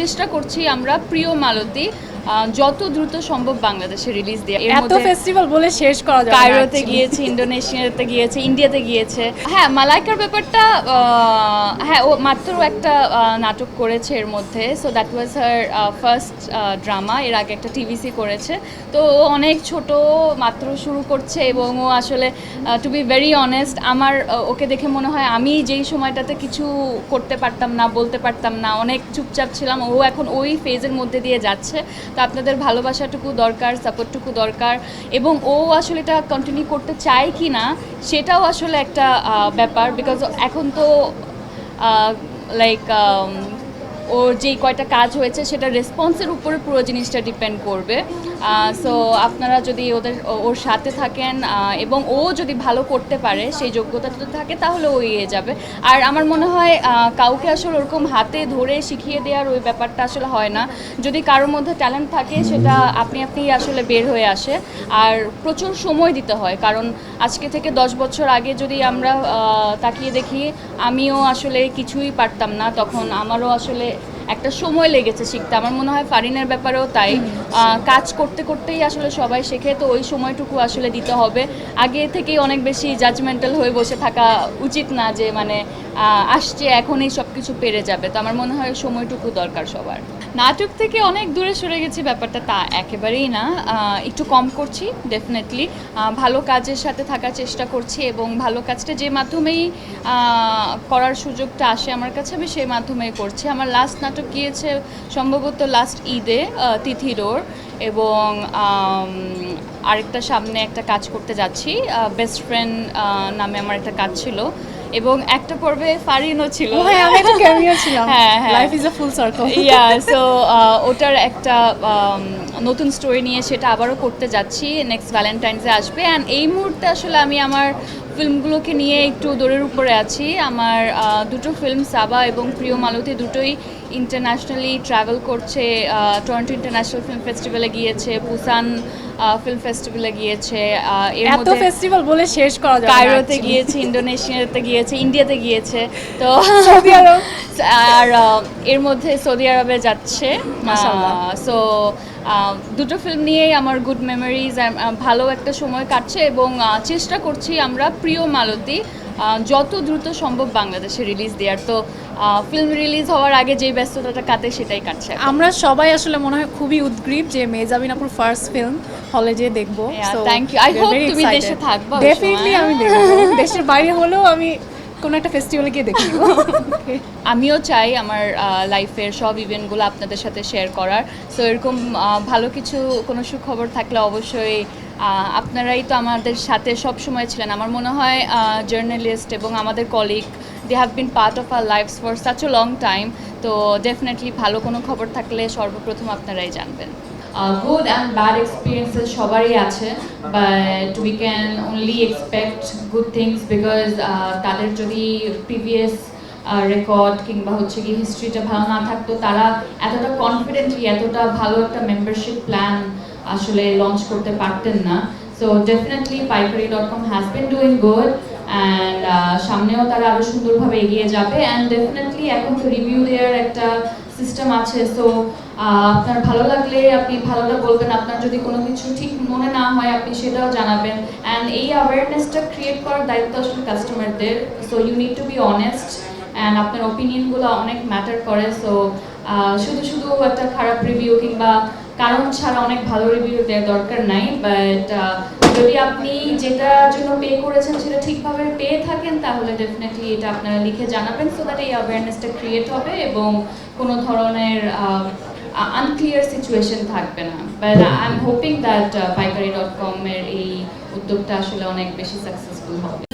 চেষ্টা করছি আমরা প্রিয় মালতী যত দ্রুত সম্ভব বাংলাদেশে রিলিজ এর এত ফেস্টিভ্যাল বলে শেষ করা যাবে কায়রোতে। গিয়েছে ইন্দোনেশিয়াতে গিয়েছে ইন্ডিয়াতে গিয়েছে। হ্যাঁ মালাইকার ব্যাপারটা হ্যাঁ ও মাত্র একটা নাটক করেছে এর মধ্যে। So that was her first drama এর আগে একটা টিভিসি করেছে। তো ও অনেক ছোট মাত্র শুরু করছে এবং ও আসলে টু বি ভেরি অনেস্ট আমার ওকে দেখে মনে হয় আমি যেই সময়টাতে কিছু করতে পারতাম না বলতে পারতাম না অনেক চুপচাপ ছিলাম ও এখন ওই ফেজের মধ্যে দিয়ে যাচ্ছে। তো আপনাদের ভালোবাসাটুকু দরকার সাপোর্টটুকু দরকার এবং ও আসলে এটা কন্টিনিউ করতে চায় কি না সেটাও আসলে একটা ব্যাপার বিকজ এখন তো লাইক ওর যেই কয়টা কাজ হয়েছে, সেটা রেসপন্সের উপরে পুরো জিনিসটা ডিপেন্ড করবে। সো আপনারা যদি ওদের, ওর সাথে থাকেন এবং ও যদি ভালো করতে পারে, সেই যোগ্যতা যদি থাকে, তাহলে ও এগিয়ে যাবে। আর আমার মনে হয় কাউকে আসলে ওরকম হাতে ধরে শিখিয়ে দেওয়ার ওই ব্যাপারটা আসলে হয় না। যদি কারোর মধ্যে ট্যালেন্ট থাকে, সেটা আপনি আপনি আসলে বের হয়ে আসে। আর প্রচুর সময় দিতে হয়, কারণ আজকে থেকে দশ বছর আগে যদি আমরা তাকিয়ে দেখি, আমিও আসলে কিছুই পারতাম না, তখন আমারও আসলে একটা সময় লেগেছে শিখতে। আমার মনে হয় ফারিনের ব্যাপারেও তাই। কাজ করতে করতেই আসলে সবাই শেখে তো ওই সময়টুকু আসলে দিতে হবে। আগে থেকেই অনেক বেশি জাজমেন্টাল হয়ে বসে থাকা উচিত না যে মানে আসছে এখনই সব কিছু পেরে যাবে। তো আমার মনে হয় সময়টুকু দরকার সবার। নাটক থেকে অনেক দূরে সরে গেছি ব্যাপারটা তা একেবারেই না। একটু কম করছি ডেফিনেটলি ভালো কাজের সাথে থাকার চেষ্টা করছি এবং ভালো কাজটা যে মাধ্যমেই করার সুযোগটা আসে আমার কাছে, আমি সেই মাধ্যমেই করছি। আমার লাস্ট নাটক গিয়েছে সম্ভবত লাস্ট ঈদে তিথিরোর এবং আরেকটা সামনে একটা কাজ করতে যাচ্ছি। বেস্ট ফ্রেন্ড নামে আমার একটা কাজ ছিল। এবং একটা পর্বে ফারিনও ছিল। হ্যাঁ আমি একটা ক্যামিও ছিলাম। হ্যাঁ, হ্যাঁ। Life is a full circle yeah so ওটার একটা um, নতুন স্টোরি নিয়ে সেটা আবারও করতে যাচ্ছি। নেক্সট ভ্যালেন্টাইন্সে আসবে। অ্যান্ড এই মুহূর্তে আসলে আমি আমার ফিল্মগুলোকে নিয়ে একটু দৌড়ের উপরে আছি। আমার দুটো ফিল্ম সাবা এবং প্রিয় মালতী দুটোই ইন্টারন্যাশনালি ট্রাভেল করছে। টরন্টো ইন্টারন্যাশনাল ফিল্ম ফেস্টিভ্যালে গিয়েছে পুসান ফিল্ম ফেস্টিভ্যালে গিয়েছে এর এত মধ্যে ফেস্টিভ্যাল বলে শেষ করা যাবে কায়রোতে গিয়েছে ইন্দোনেশিয়াতে গিয়েছে ইন্ডিয়াতে গিয়েছে তো সৌদি আরব। আর এর মধ্যে সৌদি আরবে যাচ্ছে সো দুটো ফিল্ম নিয়েই আমার গুড মেমোরিজ ভালো একটা সময় কাটছে এবং চেষ্টা করছি আমরা প্রিয় মালতী যত দ্রুত সম্ভব বাংলাদেশে রিলিজ দেওয়ার। তো ফিল্ম রিলিজ হওয়ার আগে যে ব্যস্ততাটা কাটে সেটাই কাটছে আমরা সবাই আসলে মনে হয় খুবই উদ্গ্রীব যে মেজাবিন আপুর ফার্স্ট ফিল্ম হলে যে দেখব thank you. I hope তুমি দেশে থাকবা ডেফিনেটলি আমি দেখব। দেশের বাইরে হলেও আমি কোনো একটা ফেস্টিভ্যালে গিয়ে দেখি আমিও চাই আমার লাইফের সব ইভেন্টগুলো আপনাদের সাথে শেয়ার করার। সো এরকম ভালো কিছু, কোনো সুখবর থাকলে অবশ্যই আপনারাই তো আমাদের সাথে সব সময় ছিলেন। আমার মনে হয় জার্নালিস্ট এবং আমাদের colleague they have been part of our lives for such a long time তো ডেফিনেটলি ভালো কোনো খবর থাকলে সর্বপ্রথম আপনারাই জানবেন। গুড অ্যান্ড ব্যাড এক্সপিরিয়েন্সেস সবারই আছে but we can only expect good things because তাদের যদি প্রিভিয়াস রেকর্ড কিংবা হচ্ছে কি হিস্ট্রিটা ভালো না থাকতো, তারা এতটা কনফিডেন্টলি এতটা ভালো একটা মেম্বারশিপ প্ল্যান আসলে লঞ্চ করতে পারতেন না। So definitely Paikari dot com has been doing good and সামনেও তারা আরও সুন্দরভাবে এগিয়ে যাবে অ্যান্ড ডেফিনেটলি এখন তো রিভিউ দেওয়ার একটা সিস্টেম আছে সো আপনার ভালো লাগলে আপনি ভালোটা বলবেন। আপনার যদি কোনো কিছু ঠিক মনে না হয়, আপনি সেটাও জানাবেন। অ্যান্ড এই অ্যাওয়ারনেসটা ক্রিয়েট করার দায়িত্ব আসলে কাস্টমারদের so you need to be honest and আপনার ওপিনিয়নগুলো অনেক ম্যাটার করে। সো শুধু শুধু একটা খারাপ রিভিউ কিংবা কারণ ছাড়া অনেক ভালো রিভিউ দেওয়ার দরকার নাই বাট যদি আপনি যেটার জন্য পে করেছেন সেটা ঠিকভাবে পেয়ে থাকেন, তাহলে ডেফিনেটলি এটা আপনারা লিখে জানাবেন সো দ্যাট এই অ্যাওয়ারনেসটা ক্রিয়েট হবে এবং কোনো ধরনের আনক্লিয়ার সিচুয়েশন থাকবে না। But I am hoping that Paikari dot কমের এই উদ্যোগটা আসলে অনেক বেশি সাকসেসফুল হবে।